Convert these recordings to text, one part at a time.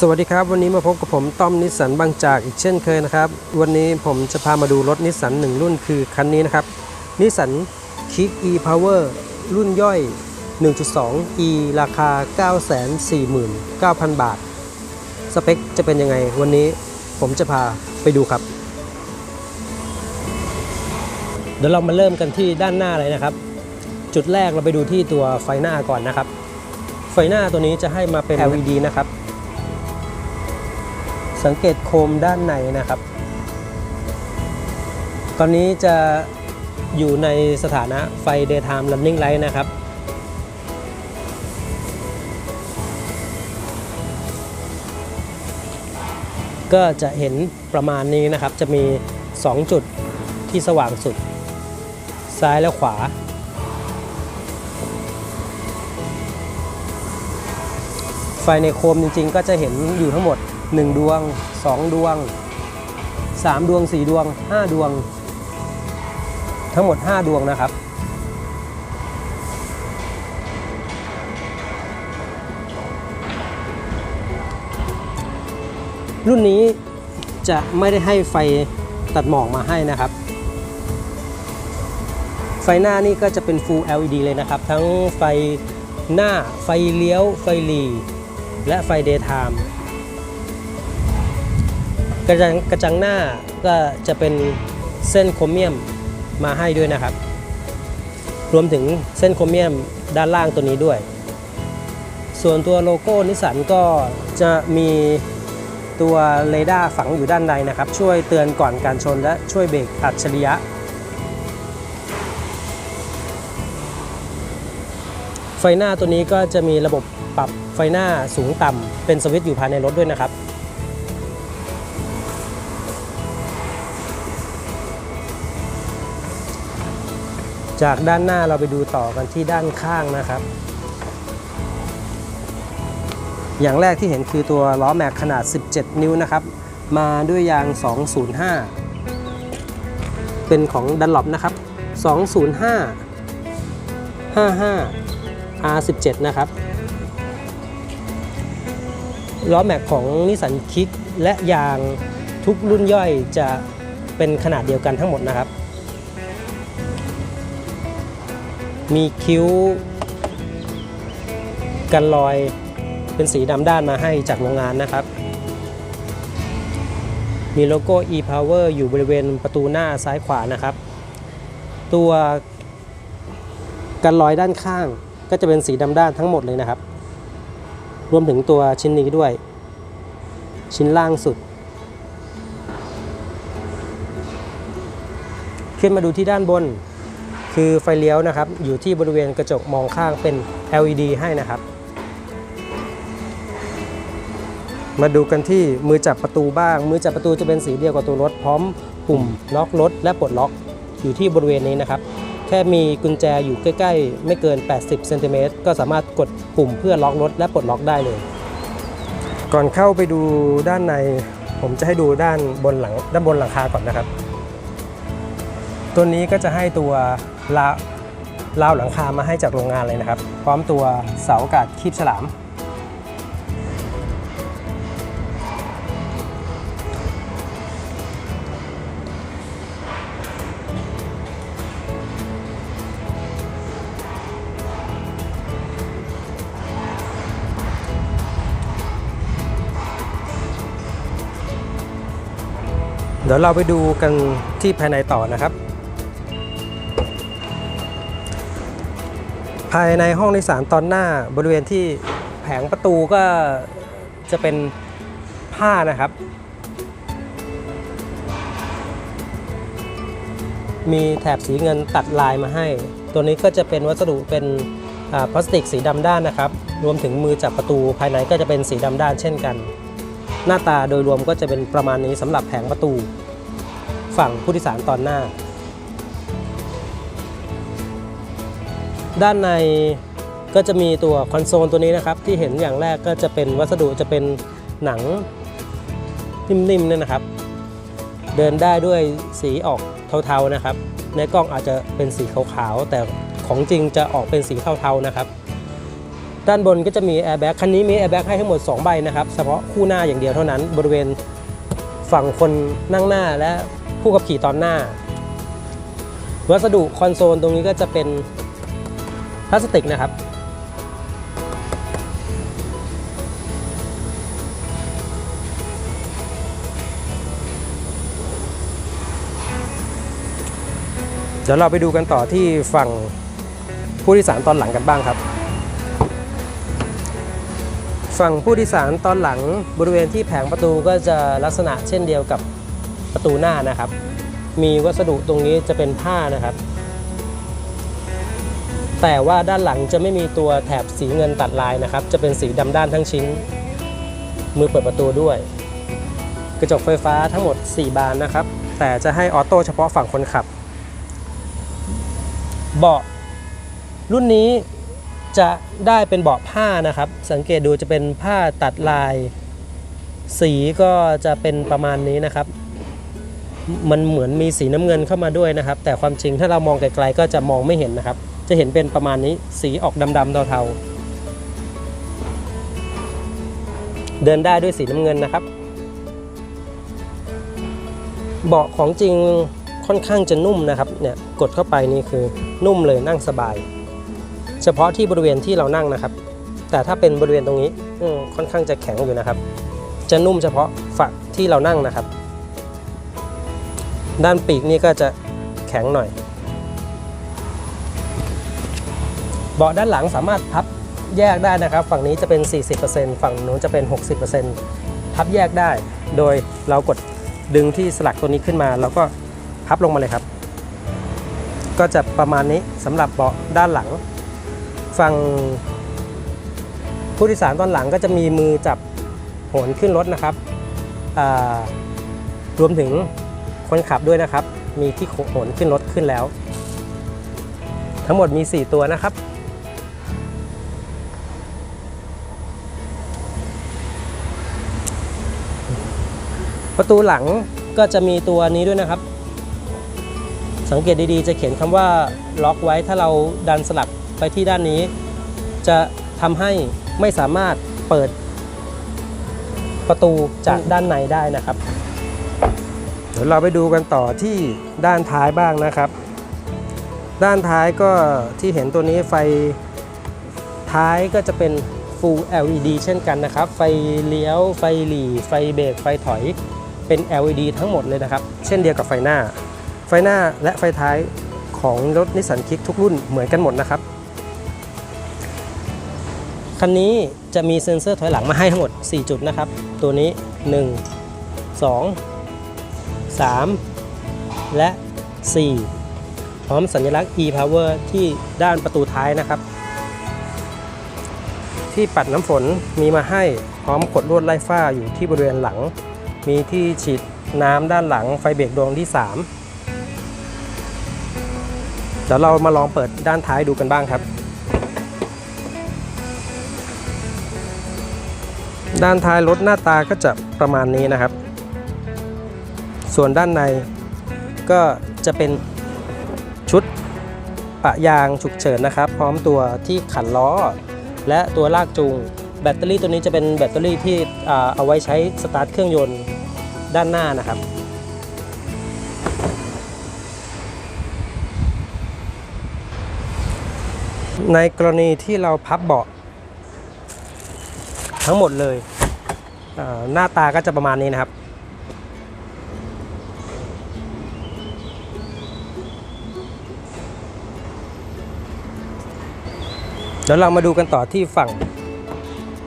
สวัสดีครับ วันนี้มาพบกับผมต้อมนิสสันบางจากอีกเช่นเคยนะครับ วันนี้ผมจะพามาดูรถนิสสันหนึ่งรุ่นคือคันนี้นะครับนิสสันคิก e power รุ่นย่อย 1.2 e ราคา 949,000 บาท สเปคจะเป็นยังไง วันนี้ผมจะพาไปดูครับ เดี๋ยวเรามาเริ่มกันที่ด้านหน้าเลยนะครับ จุดแรกเราไปดูที่ตัวไฟหน้าก่อนนะครับ ไฟหน้าตัวนี้จะให้มาเป็น LED นะครับ สังเกตโคมด้านในนะครับ ตอนนี้จะอยู่ในสถานะไฟ daytime running light นะครับ ก็จะเห็นประมาณนี้นะครับ จะมี 2 จุดที่สว่างสุด ซ้ายและขวา ไฟในโคมจริงๆ ก็จะเห็นอยู่ทั้งหมด 1 ดวง 2 ดวง 3 ดวง 4 ดวง 5 ดวง ทั้งหมด 5 ดวงนะครับ รุ่นนี้จะไม่ได้ให้ไฟตัดหมอกมาให้นะครับ ไฟหน้านี่ก็จะเป็น Full LED เลยนะครับ ทั้งไฟหน้าไฟเลี้ยว ไฟหลีและไฟ Daytime กระจังกระจังหน้าก็จะเป็นเส้นโครเมียมมาให้ด้วยนะครับ รวมถึงเส้นโครเมียมด้านล่างตัวนี้ด้วย ส่วนตัวโลโก้นิสสันก็จะมีตัวเรดาร์ฝังอยู่ด้านในนะครับ ช่วยเตือนก่อนการชนและช่วยเบรกอัจฉริยะ ไฟหน้าตัวนี้ก็จะมีระบบปรับไฟหน้าสูงต่ำเป็นสวิตช์อยู่ภายในรถด้วยนะครับ จากด้านหน้าเราไปดูต่อกันที่ด้านข้างนะครับ อย่างแรกที่เห็นคือตัวล้อแม็กขนาด 17 นิ้วนะครับ มาด้วยยาง 205 เป็นของดันล o ปนะครับ 205 55 R17 นะครับล้อแม็กของนิสสันคิกและยางทุกรุ่นย่อยจะเป็นขนาดเดียวกันทั้งหมดนะครับ มีคิ้ว กันรอยเป็นสีดำด้านมาให้จากโรงงานนะครับ มีโลโก้ e-power อยู่บริเวณประตูหน้าซ้ายขวานะครับ ตัวกันรอยด้านข้างก็จะเป็นสีดำด้านทั้งหมดเลยนะครับ รวมถึงตัวชิ้นนี้ด้วย ชิ้นล่างสุด ขึ้นมาดูที่ด้านบน คือไฟเลี้ยวนะครับ อยู่ที่บริเวณกระจกมองข้างเป็น LED ให้นะครับ มาดูกันที่มือจับประตูบ้าง มือจับประตูจะเป็นสีเดียวกับตัวรถพร้อมปุ่มล็อกรถและปลดล็อกอยู่ที่บริเวณนี้นะครับ แค่มีกุญแจอยู่ใกล้ ๆ ไม่เกิน 80เซนติเมตรก็สามารถกดปุ่มเพื่อล็อกรถและปลดล็อกได้เลย ก่อนเข้าไปดูด้านใน ผมจะให้ดูด้านบนหลังด้านบนหลังคาก่อนนะครับ ตัวนี้ก็จะให้ตัว ราวราวหลังคามาให้จากโรงงานเลยนะครับ พร้อมตัวเสาอากาศคีบฉลาม เดี๋ยวเราไปดูกันที่ภายในต่อนะครับายในห้องโดยสารตอนหน้าบริเวณที่แผงประตูก็จะเป็นผ้านะครับ มีแถบสีเงินตัดลายมาให้ ตัวนี้ก็จะเป็นวัสดุเป็นพลาสติกสีดำด้านนะครับ รวมถึงมือจับประตูภายในก็จะเป็นสีดำด้านเช่นกัน หน้าตาโดยรวมก็จะเป็นประมาณนี้สำหรับแผงประตู ฝั่งผู้โดยสารตอนหน้า ด้านในก็จะมีตัวคอนโซลตัวนี้นะครับ ที่เห็นอย่างแรกก็จะเป็นวัสดุจะเป็นหนังนิ่มๆเนี่ยนะครับ เดินได้ด้วยสีออกเทาๆนะครับ ในกล้องอาจจะเป็นสีขาวๆแต่ของจริงจะออกเป็นสีเทาๆนะครับ ด้านบนก็จะมีแอร์แบ็กคันนี้มีแอร์แบ็กให้ทั้งหมด 2 ใบนะครับเฉพาะคู่หน้าอย่างเดียวเท่านั้น บริเวณฝั่งคนนั่งหน้าและผู้ขับขี่ตอนหน้า วัสดุคอนโซลตรงนี้ก็จะเป็น พลาสติกนะครับ เดี๋ยวเราไปดูกันต่อที่ฝั่งผู้โดยสารตอนหลังกันบ้างครับฝั่งผู้โดยสารตอนหลังบริเวณที่แผงประตูก็จะลักษณะเช่นเดียวกับประตูหน้านะครับ มีวัสดุตรงนี้จะเป็นผ้านะครับ แต่ว่าด้านหลังจะไม่มีตัวแถบสีเงินตัดลายนะครับ จะเป็นสีดำด้านทั้งชิ้น มือเปิดประตูด้วย กระจกไฟฟ้าทั้งหมด 4 บานนะครับ แต่จะให้ออโต้เฉพาะฝั่งคนขับ เบาะรุ่นนี้จะได้เป็นเบาะผ้านะครับ สังเกตดูจะเป็นผ้าตัดลาย สีก็จะเป็นประมาณนี้นะครับ มันเหมือนมีสีน้ำเงินเข้ามาด้วยนะครับ แต่ความจริงถ้าเรามองไกลๆก็จะมองไม่เห็นนะครับ จะเห็นเป็นประมาณนี้สีออกดำๆเทาๆเดินได้ด้วยสีน้ำเงินนะครับ เบาะของจริงค่อนข้างจะนุ่มนะครับเนี่ยกดเข้าไปนี่คือนุ่มเลยนั่งสบาย เฉพาะที่บริเวณที่เรานั่งนะครับ แต่ถ้าเป็นบริเวณตรงนี้ค่อนข้างจะแข็งอยู่นะครับ จะนุ่มเฉพาะฝักที่เรานั่งนะครับ ด้านปีกนี่ก็จะแข็งหน่อย เบาะด้านหลังสามารถพับแยกได้นะครับ ฝั่งนี้จะเป็น 40%ฝั่งนู้นจะเป็น 60%พับแยกได้ โดยเรากดดึงที่สลักตัวนี้ขึ้นมาแล้วก็พับลงมาเลยครับ ก็จะประมาณนี้สำหรับเบาะด้านหลัง ฝั่งผู้โดยสารตอนหลังก็จะมีมือจับโหนขึ้นรถนะครับรวมถึงคนขับด้วยนะครับ มีที่โหนขึ้นรถขึ้นแล้ว ทั้งหมดมี 4 ตัวนะครับ ประตูหลังก็จะมีตัวนี้ด้วยนะครับ สังเกตดีๆ จะเขียนคำว่าล็อกไว้ถ้าเราดันสลักไปที่ด้านนี้ จะทำให้ไม่สามารถเปิดประตูจากด้านในได้นะครับ เดี๋ยวเราไปดูกันต่อที่ด้านท้ายบ้างนะครับ ด้านท้ายก็ที่เห็นตัวนี้ไฟท้ายก็จะเป็น Full LED เช่นกันนะครับ ไฟเลี้ยว ไฟหลีไฟเบรก ไฟถอย เป็น LED ทั้งหมดเลยนะครับ เช่นเดียวกับไฟหน้า ไฟหน้าและไฟท้ายของรถนิสสันคิกทุกรุ่นเหมือนกันหมดนะครับ คันนี้จะมีเซ็นเซอร์ถอยหลังมาให้ทั้งหมด 4 จุดนะครับ ตัวนี้ 1 2 3 และ 4 พร้อมสัญลักษณ์ e-power ที่ด้านประตูท้ายนะครับ ที่ปัดน้ำฝนมีมาให้พร้อมกดลวดไล่ฝ้าอยู่ที่บริเวณหลัง มีที่ฉีดน้ำด้านหลังไฟเบรกดวงที่ 3 เดี๋ยวเรามาลองเปิดด้านท้ายดูกันบ้างครับ ด้านท้ายรถหน้าตาก็จะประมาณนี้นะครับ ส่วนด้านในก็จะเป็นชุดปะยางฉุกเฉินนะครับ พร้อมตัวที่ขันล้อ และตัวลากจูง แบตเตอรี่ตัวนี้จะเป็นแบตเตอรี่ที่เอาไว้ใช้สตาร์ทเครื่องยนต์ ด้านหน้านะครับ ในกรณีที่เราพับเบาะทั้งหมดเลย หน้าตาก็จะประมาณนี้นะครับ เดี๋ยวเรามาดูกันต่อที่ฝั่ง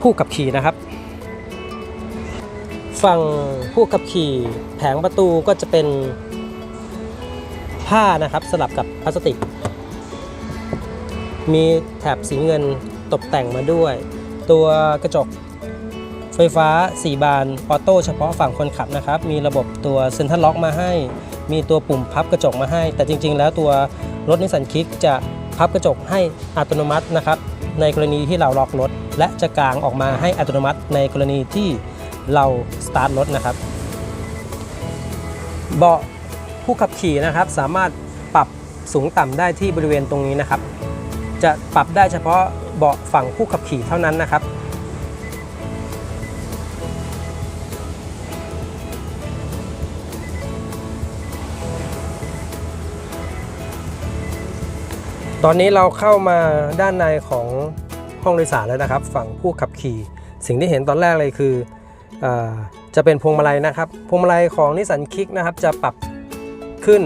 ผู้ขับขี่นะครับ ฝั่งผู้ขับขี่แผงประตูก็จะเป็นผ้านะครับสลับกับพลาสติก มีแถบสีเงินตกแต่งมาด้วย ตัวกระจกไฟฟ้า 4 บานออโต้เฉพาะฝั่งคนขับนะครับ มีระบบตัวเซ็นทรัลล็อกมาให้ มีตัวปุ่มพับกระจกมาให้ แต่จริง ๆ แล้วตัวรถนิสสันคิกจะพับกระจกให้อัตโนมัตินะครับ ในกรณีที่เราล็อกรถ และจะกางออกมาให้อัตโนมัติในกรณีที่ เราสตาร์ทรถนะครับ เบาะผู้ขับขี่นะครับ สามารถปรับสูงต่ำได้ที่บริเวณตรงนี้นะครับ จะปรับได้เฉพาะเบาะฝั่งผู้ขับขี่เท่านั้นนะครับ ตอนนี้เราเข้ามาด้านในของห้องโดยสารแล้วนะครับ ฝั่งผู้ขับขี่ สิ่งที่เห็นตอนแรกเลยคือ จะเป็นพวงมาลัยนะครับ พวงมาลัยของนิสสันคิกนะครับ จะปรับขึ้น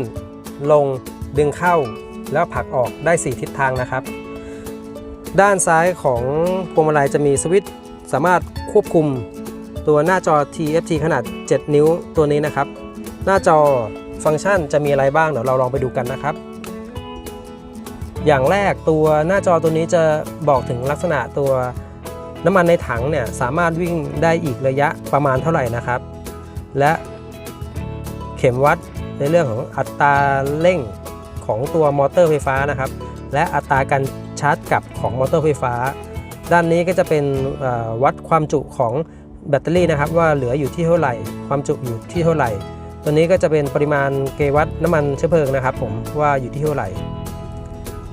ลงดึงเข้า แล้วผลักออกได้ 4 ทิศทางนะครับ ด้านซ้ายของพวงมาลัยจะมีสวิตช์สามารถควบคุมตัวหน้าจอ TFT ขนาด 7 นิ้วตัวนี้นะครับ หน้าจอฟังก์ชันจะมีอะไรบ้างเดี๋ยวเราลองไปดูกันนะครับ อย่างแรกตัวหน้าจอตัวนี้จะบอกถึงลักษณะตัว น้ำมันในถังเนี่ยสามารถวิ่งได้อีกระยะประมาณเท่าไหร่นะครับ และเข็มวัดในเรื่องของอัตราเร่งของตัวมอเตอร์ไฟฟ้านะครับ และอัตราการชาร์จกลับของมอเตอร์ไฟฟ้า ด้านนี้ก็จะเป็นวัดความจุของแบตเตอรี่นะครับ ว่าเหลืออยู่ที่เท่าไหร่ ความจุอยู่ที่เท่าไหร่ ตัวนี้ก็จะเป็นปริมาณเกวัตน้ำมันเชื้อเพลิงนะครับ ผมว่าอยู่ที่เท่าไหร่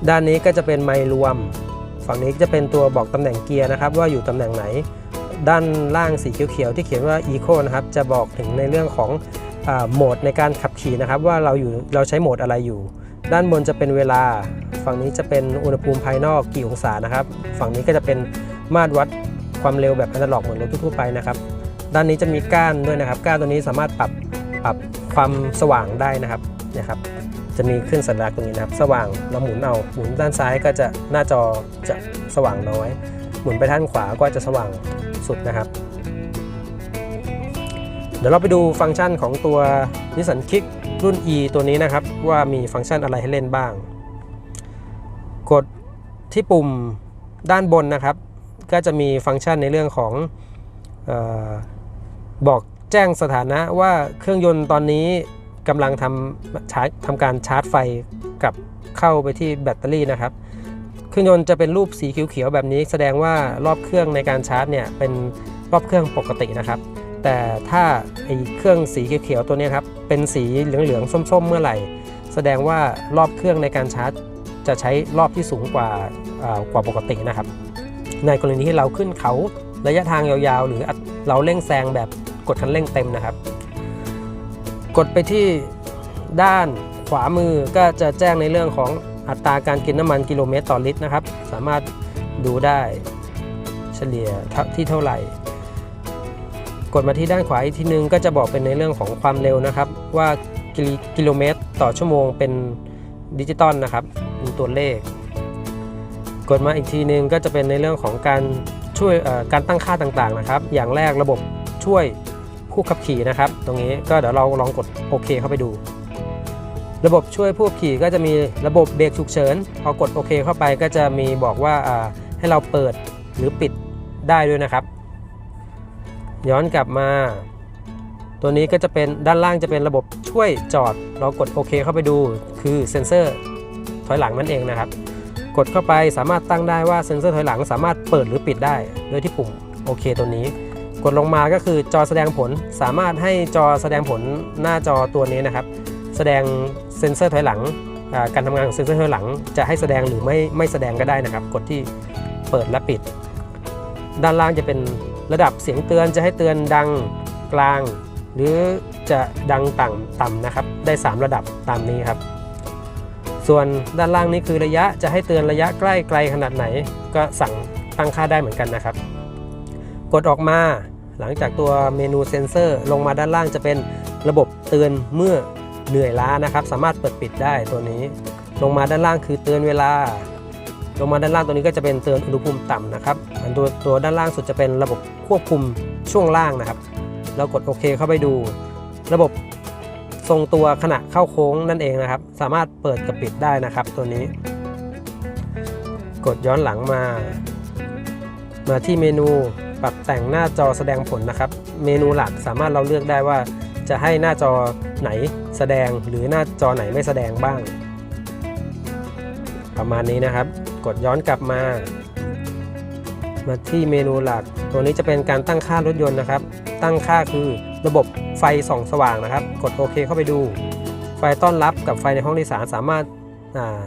ด้านนี้ก็จะเป็นไมล์รวม ฝั่งนี้จะเป็นตัวบอกตำแหน่งเกียร์นะครับ ว่าอยู่ตำแหน่งไหน ด้านล่างสีเขียวๆที่เขียนว่า Eco นะครับจะบอกถึงในเรื่องของอโหมดในการขับขี่นะครับ ว่าเราอยู่เราใช้โหมดอะไรอยู่ ด้านบนจะเป็นเวลา ฝั่งนี้จะเป็นอุณหภูมิภายนอกกี่องศานะครับ ฝั่งนี้ก็จะเป็นมาตรวัดความเร็วแบบอนาล็อกเหมือนรถทั่วไปนะครับ ด้านนี้จะมีก้านด้วยนะครับ ก้านตัวนี้สามารถปรับปรับความสว่างได้นะครับนี่ยครับ จะมีขึ้นสัญลักษณ์ตรงนี้นะครับ สว่างเราหมุนเอาหมุนด้านซ้ายก็จะหน้าจอจะสว่างน้อย หมุนไปด้านขวาก็จะสว่างสุดนะครับ เดี๋ยวเราไปดูฟังก์ชันของตัว Nissan Kick รุ่น E ตัวนี้นะครับ ว่ามีฟังก์ชันอะไรให้เล่นบ้าง กดที่ปุ่มด้านบนนะครับ ก็จะมีฟังก์ชันในเรื่องของออบอกแจ้งสถานะว่าเครื่องยนต์ตอนนี้ กำลังทำชาร์จทำการชาร์จไฟกับเข้าไปที่แบตเตอรี่นะครับเครื่องยนต์จะเป็นรูปสีเขียวๆแบบนี้ แสดงว่ารอบเครื่องในการชาร์จเนี่ยเป็นรอบเครื่องปกตินะครับ แต่ถ้าไอเครื่องสีเขียวๆตัวนี้ครับเป็นสีเหลืองๆส้มๆ เมื่อไหร่ แสดงว่ารอบเครื่องในการชาร์จ จะใช้รอบที่สูงกว่าอ่ากว่าปกตินะครับ ในกรณีที่เราขึ้นเขาระยะทางยาวๆ หรือเราเร่งแซงแบบกดคันเร่งเต็มนะครับ กดไปที่ด้านขวามือก็จะแจ้งในเรื่องของอัตราการกินน้ำมันกิโลเมตรต่อลิตรนะครับ สามารถดูได้เฉลี่ยที่เท่าไหร่ กดมาที่ด้านขวาอีกทีนึงก็จะบอกเป็นในเรื่องของความเร็วนะครับ ว่ากิกโลเมตรต่อชั่วโมงเป็นดิจิตอลนะครับมีตัวเลข กดมาอีกทีนึงก็จะเป็นในเรื่องของการช่วยการตั้งค่าต่างๆนะครับ อย่างแรกระบบช่วย ผู้ขับขี่นะครับ ตรงนี้ก็เดี๋ยวเราลองกดโอเคเข้าไปดู ระบบช่วยผู้ขับขี่ก็จะมีระบบเบรกฉุกเฉินพอกดโอเคเข้าไปก็จะมีบอกว่าให้เราเปิดหรือปิดได้ด้วยนะครับ ย้อนกลับมา ตัวนี้ก็จะเป็นด้านล่างจะเป็นระบบช่วยจอด เรากดโอเคเข้าไปดูคือเซ็นเซอร์ถอยหลังนั่นเองนะครับ กดเข้าไปสามารถตั้งได้ว่าเซ็นเซอร์ถอยหลังสามารถเปิดหรือปิดได้โดยที่ปุ่มโอเคตัวนี้ กดลงมาก็คือจอแสดงผลสามารถให้จอแสดงผลหน้าจอตัวนี้นะครับ แสดงเซ็นเซอร์ถอยหลัง การทำงานของเซ็นเซอร์ถอยหลัง จะให้แสดงหรือไม่ไม่แสดงก็ได้นะครับ กดที่เปิดและปิด ด้านล่างจะเป็นระดับเสียงเตือนจะให้เตือนดังกลาง หรือจะดังต่ำต่ำนะครับ ได้ 3 ระดับตามนี้ครับ ส่วนด้านล่างนี้คือระยะจะให้เตือนระยะใกล้ไกลขนาดไหน ก็สั่งตั้งค่าได้เหมือนกันนะครับ กดออกมา หลังจากตัวเมนูเซนเซอร์ลงมาด้านล่างจะเป็นระบบเตือนเมื่อเหนื่อยล้านะครับ สามารถเปิดปิดได้ตัวนี้ ลงมาด้านล่างคือเตือนเวลา ลงมาด้านล่างตัวนี้ก็จะเป็นเตือนอุณหภูมิต่ำนะครับอันตัวตัวด้านล่างสุดจะเป็นระบบควบคุมช่วงล่างนะครับ เรากดโอเคเข้าไปดู ระบบทรงตัวขณะเข้าโค้งนั่นเองนะครับ สามารถเปิดกับปิดได้นะครับ ตัวนี้ กดย้อนหลังมา มาที่เมนู ปรับแต่งหน้าจอแสดงผลนะครับ เมนูหลักสามารถเราเลือกได้ว่า จะให้หน้าจอไหนแสดงหรือหน้าจอไหนไม่แสดงบ้าง ประมาณนี้นะครับ กดย้อนกลับมา มาที่เมนูหลัก ตัวนี้จะเป็นการตั้งค่ารถยนต์นะครับ ตั้งค่าคือระบบไฟส่องสว่างนะครับ กดโอเคเข้าไปดู ไฟต้อนรับกับไฟในห้องโดยสารสามารถา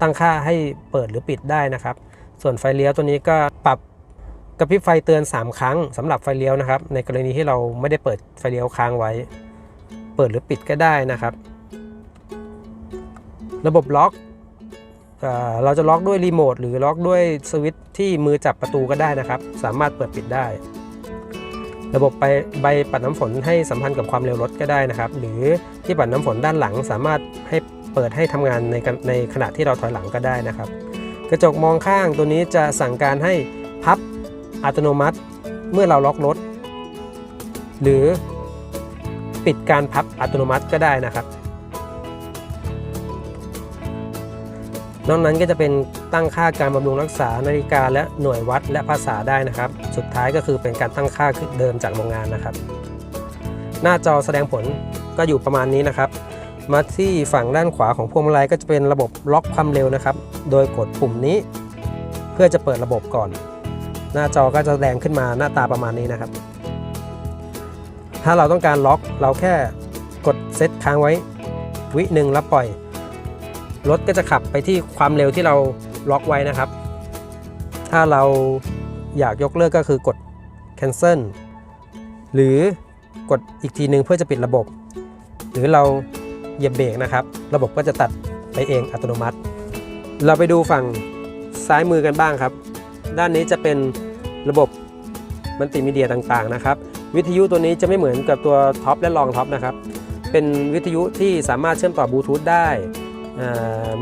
ตั้งค่าให้เปิดหรือปิดได้นะครับ ส่วนไฟเลี้ยวตัวนี้ก็ปรับ กระพริบไฟเตือน 3 ครั้งสำหรับไฟเลี้ยวนะครับ ในกรณีที่เราไม่ได้เปิดไฟเลี้ยวค้างไว้ เปิดหรือปิดก็ได้นะครับ ระบบล็อกเอเราจะล็อกด้วยรีโมทหรือล็อกด้วยสวิตช์ที่มือจับประตูก็ได้นะครับ สามารถเปิดปิดได้ ระบบใบปัดน้ำฝนให้สัมพันธ์กับความเร็วรถก็ได้นะครับ หรือที่ปัดน้ำฝนด้านหลัง สามารถให้เปิดให้ทำงานในในขณะที่เราถอยหลังก็ได้นะครับ กระจกมองข้างตัวนี้จะสั่งการให้ อัตโนมัติเมื่อเราล็อกรถ หรือปิดการพับอัตโนมัติก็ได้นะครับ นอกนั้นก็จะเป็นตั้งค่าการบำรุงรักษานาฬิกาและหน่วยวัดและภาษาได้นะครับ สุดท้ายก็คือเป็นการตั้งค่าเดิมจากโรงงานนะครับ หน้าจอแสดงผลก็อยู่ประมาณนี้นะครับมาที่ฝั่งด้านขวาของพวงมาลัยก็จะเป็นระบบล็อกความเร็วนะครับ โดยกดปุ่มนี้ เพื่อจะเปิดระบบก่อน หน้าจอก็จะแดงขึ้นมาหน้าตาประมาณนี้นะครับ ถ้าเราต้องการล็อกเราแค่กดเซตค้างไว้วิหนึ่งแล้วปล่อย รถก็จะขับไปที่ความเร็วที่เราล็อกไว้นะครับ ถ้าเราอยากยกเลิกก็คือกด cancel หรือกดอีกทีหนึ่งเพื่อจะปิดระบบ หรือเราเหยียบเบรกนะครับ ระบบก็จะตัดไปเองอัตโนมัติ เราไปดูฝั่งซ้ายมือกันบ้างครับ ด้านนี้จะเป็นระบบมัลติมีเดียต่างๆนะครับ วิทยุตัวนี้จะไม่เหมือนกับตัวท็อปและรองท็อปนะครับ เป็นวิทยุที่สามารถเชื่อมต่อบลูทูธได้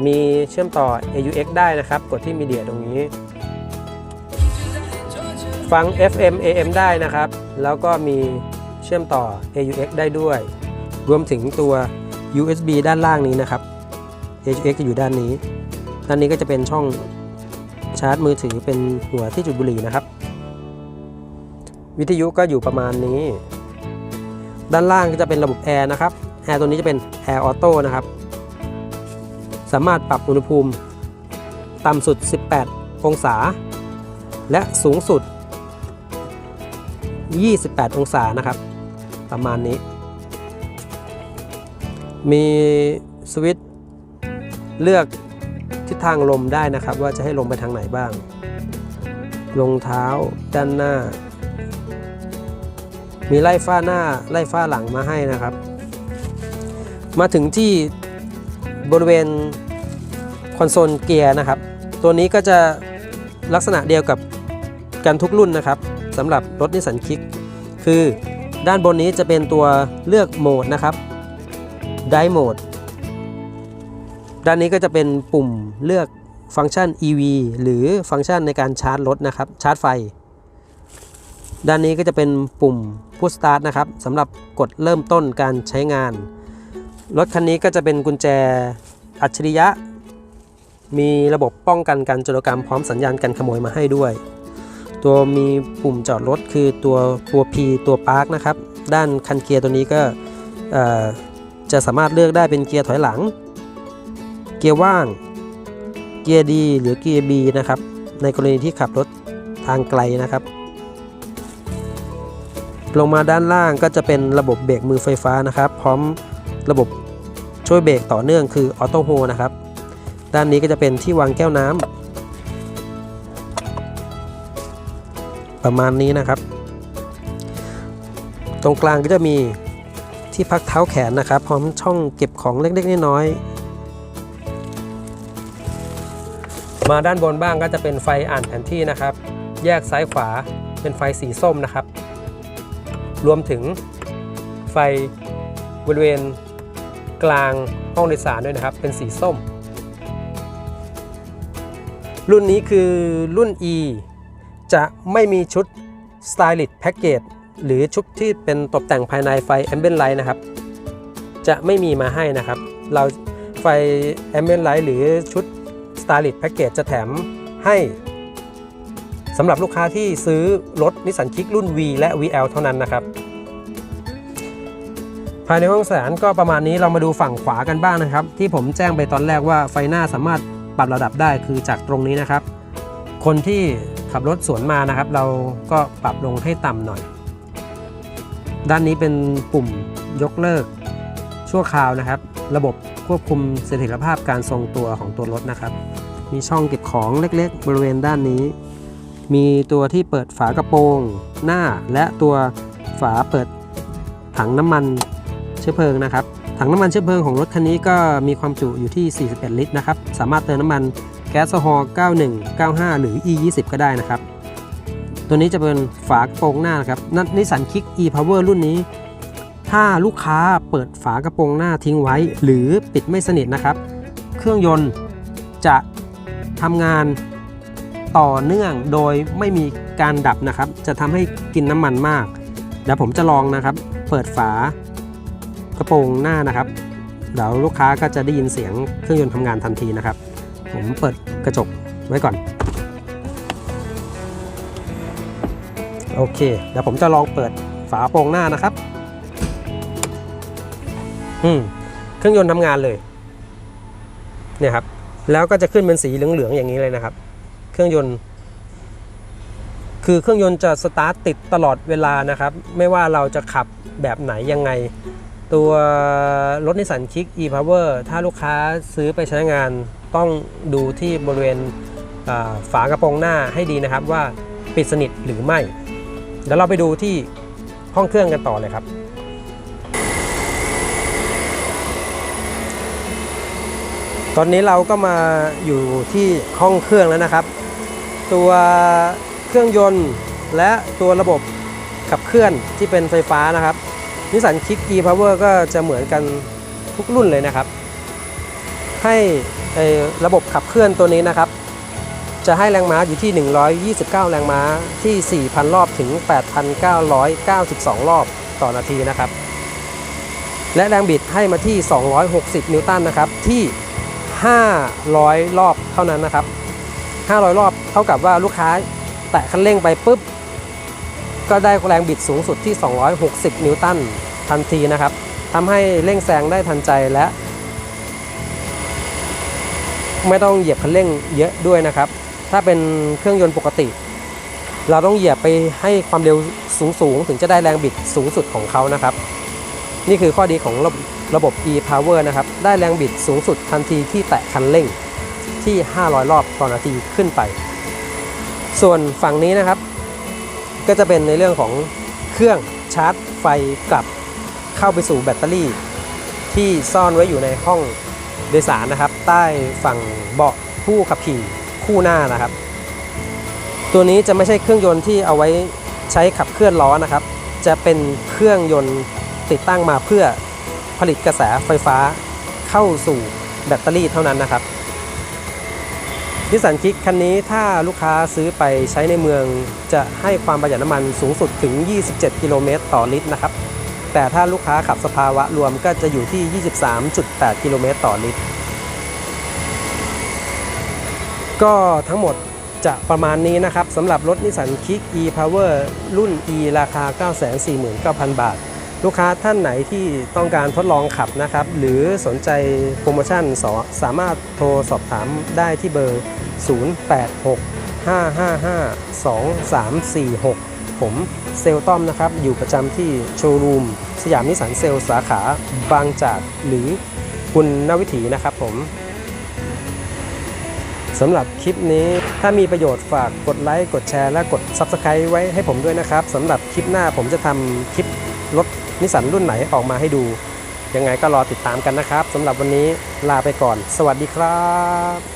มีเชื่อมต่อ AUX ได้นะครับ กดที่มีเดียตรงนี้ ฟัง FM AM ได้นะครับ แล้วก็มีเชื่อมต่อ AUX ได้ด้วย รวมถึงตัว USB ด้านล่างนี้นะครับ AUX จะอยู่ด้านนี้ ด้านนี้ก็จะเป็นช่อง ชาร์จมือถือเป็นหัวที่จุดบุหรี่นะครับ วิทยุก็อยู่ประมาณนี้ ด้านล่างก็จะเป็นระบบแอร์นะครับแอร์ตัวนี้จะเป็นแอร์ออโต้นะครับ สามารถปรับอุณหภูมิต่ำสุด 18 องศา และสูงสุด 28 องศานะครับ ประมาณนี้ มีสวิตช์เลือก ทิศทางลมได้นะครับ ว่าจะให้ลมไปทางไหนบ้างรองเท้าด้านหน้า มีไล่ฟ้าหน้าไล่ฟ้าหลังมาให้นะครับ มาถึงที่บริเวณคอนโซลเกียร์นะครับ ตัวนี้ก็จะลักษณะเดียวกับกันทุกรุ่นนะครับสำหรับรถนิสสันคิก คือด้านบนนี้จะเป็นตัวเลือกโหมดนะครับไดโหมด ด้านนี้ก็จะเป็นปุ่มเลือกฟังก์ชัน EV หรือฟังก์ชันในการชาร์จรถนะครับชาร์จไฟ ด้านนี้ก็จะเป็นปุ่ม Push Start นะครับสำหรับกดเริ่มต้นการใช้งาน รถคันนี้ก็จะเป็นกุญแจอัจฉริยะ มีระบบป้องกันการโจรกรรมพร้อมสัญญาณการขโมยมาให้ด้วย ตัวมีปุ่มจอดรถคือตัวตัว P ตัว Park นะครับ ด้านคันเกียร์ตัวนี้ก็จะสามารถเลือกได้เป็นเกียร์ถอยหลัง เกียร์ว่าง เกียร์ดีหรือเกียร์ B นะครับ ในกรณีที่ขับรถทางไกลนะครับ ลงมาด้านล่างก็จะเป็นระบบเบรกมือไฟฟ้านะครับ พร้อมระบบช่วยเบรกต่อเนื่องคือออโต้โฮนะครับ ด้านนี้ก็จะเป็นที่วางแก้วน้ำประมาณนี้นะครับ ตรงกลางก็จะมีที่พักเท้าแขนนะครับ พร้อมช่องเก็บของเล็กๆน้อยๆ มาด้านบนบ้างก็จะเป็นไฟอ่านแผนที่นะครับ แยกซ้ายขวาเป็นไฟสีส้มนะครับ รวมถึงไฟบริเวณกลางห้องโดยสารด้วยนะครับ เป็นสีส้ม รุ่นนี้คือรุ่น E จะไม่มีชุด Stylish Package หรือชุดที่เป็นตกแต่งภายในไฟ Ambient Light นะครับ จะไม่มีมาให้นะครับ เราไฟ Ambient Light หรือชุด Stylish Package จะแถมให้สำหรับลูกค้าที่ซื้อรถนิสสันคิกรุ่น V และ VL เท่านั้นนะครับ ภายในห้องแสนก็ประมาณนี้เรามาดูฝั่งขวากันบ้างนะครับ ที่ผมแจ้งไปตอนแรกว่าไฟหน้าสามารถปรับระดับได้คือจากตรงนี้นะครับ คนที่ขับรถสวนมานะครับ เราก็ปรับลงให้ต่ำหน่อย ด้านนี้เป็นปุ่มยกเลิกชั่วคราวนะครับ ระบบ ควบคุมเสถียรภาพการทรงตัวของตัวรถนะครับ มีช่องเก็บของเล็กๆ บริเวณด้านนี้ มีตัวที่เปิดฝากระโปรงหน้าและตัวฝาเปิดถังน้ำมันเชื้อเพลิงนะครับ ถังน้ำมันเชื้อเพลิงของรถคันนี้ก็มีความจุอยู่ที่ 41 ลิตรนะครับ สามารถเติมน้ำมันแก๊สโซฮอล์91 95 หรือ E20 ก็ได้นะครับ ตัวนี้จะเป็นฝากระโปรงหน้านะครับนิสสันคิก e-power รุ่นนี้ ถ้าลูกค้าเปิดฝากระโปรงหน้าทิ้งไว้ หรือปิดไม่สนิทนะครับ เครื่องยนต์จะทำงานต่อเนื่องโดยไม่มีการดับนะครับ จะทำให้กินน้ำมันมาก เดี๋ยวผมจะลองนะครับ เปิดฝากระโปรงหน้านะครับเดี๋ยวลูกค้าก็จะได้ยินเสียงเครื่องยนต์ทำงานทันทีนะครับ ผมเปิดกระจกไว้ก่อน โอเค เดี๋ยวผมจะลองเปิดฝากระโปรงหน้านะครับ อืมเครื่องยนต์ทำงานเลย เนี่ยครับ แล้วก็จะขึ้นเป็นสีเหลืองๆอย่างนี้เลยนะครับ เครื่องยนต์ คือเครื่องยนต์จะสตาร์ทติดตลอดเวลานะครับ ไม่ว่าเราจะขับแบบไหนยังไง ตัวรถนิสสันคิก e-power ถ้าลูกค้าซื้อไปใช้งานต้องดูที่บริเวณฝากระโปรงหน้าให้ดีนะครับว่าปิดสนิทหรือไม่ เดี๋ยวเราไปดูที่ห้องเครื่องกันต่อเลยครับ ตอนนี้เราก็มาอยู่ที่ห้องเครื่องแล้วนะครับ ตัวเครื่องยนต์และตัวระบบขับเคลื่อนที่เป็นไฟฟ้านะครับนิสสันคิก e-power ก็จะเหมือนกันทุกรุ่นเลยนะครับ ให้ระบบขับเคลื่อนตัวนี้นะครับ จะให้แรงม้าอยู่ที่ 129 แรงม้าที่ 4,000 รอบถึง 8,992 รอบต่อนาทีนะครับ และแรงบิดให้มาที่ 260 นิวตันนะครับที่ 500 รอบเท่านั้นนะครับ 500 รอบเท่ากับว่าลูกค้าแตะคันเร่งไปปุ๊บ ก็ได้แรงบิดสูงสุดที่ 260 นิวตันทันทีนะครับทำให้เร่งแซงได้ทันใจและ ไม่ต้องเหยียบคันเร่งเยอะด้วยนะครับ ถ้าเป็นเครื่องยนต์ปกติ เราต้องเหยียบไปให้ความเร็วสูงๆถึงจะได้แรงบิดสูงสุดของเขานะครับ นี่คือข้อดีของระบบ ระบบ e-power นะครับ ได้แรงบิดสูงสุดทันทีที่แตะคันเร่งที่ 500 รอบต่อนาทีขึ้นไป ส่วนฝั่งนี้นะครับ ก็จะเป็นในเรื่องของเครื่องชาร์จไฟกลับเข้าไปสู่แบตเตอรี่ ที่ซ่อนไว้อยู่ในห้องโดยสารนะครับ ใต้ฝั่งเบาะผู้ขับขี่คู่หน้านะครับ ตัวนี้จะไม่ใช่เครื่องยนต์ที่เอาไว้ใช้ขับเคลื่อนล้อนะครับ จะเป็นเครื่องยนต์ติดตั้งมาเพื่อ ผลิตกระแสไฟฟ้าเข้าสู่แบตเตอรี่เท่านั้นนะครับนิสสันคิกคันนี้ถ้าลูกค้าซื้อไปใช้ในเมืองจะให้ความประหยัดน้ำมันสูงสุดถึง 27 กิโลเมตรต่อลิตรนะครับ แต่ถ้าลูกค้าขับสภาวะรวมก็จะอยู่ที่ 23.8 กิโลเมตรต่อลิตร ก็ทั้งหมดจะประมาณนี้นะครับสำหรับรถนิสสันคิก e-power รุ่น e ราคา 949,000 บาท ลูกค้าท่านไหนที่ต้องการทดลองขับนะครับ หรือสนใจโปรโมชั่นสสามารถโทรสอบถามได้ที่เบอร์ 0865552346 ผมเซลต้อมนะครับ อยู่ประจำที่โชว์รูม สยามนิสสันเซลสาขาบางจากหรือคุณนวิถีนะครับผมสำหรับคลิปนี้ถ้ามีประโยชน์ฝากกดไลค์ กดแชร์ และกด Subscribe ไว้ให้ผมด้วยนะครับสำหรับคลิปหน้าผมจะทำคลิปรถ นิสสันรุ่นไหนออกมาให้ดู ยังไงก็รอติดตามกันนะครับสำหรับวันนี้ลาไปก่อน สวัสดีครับ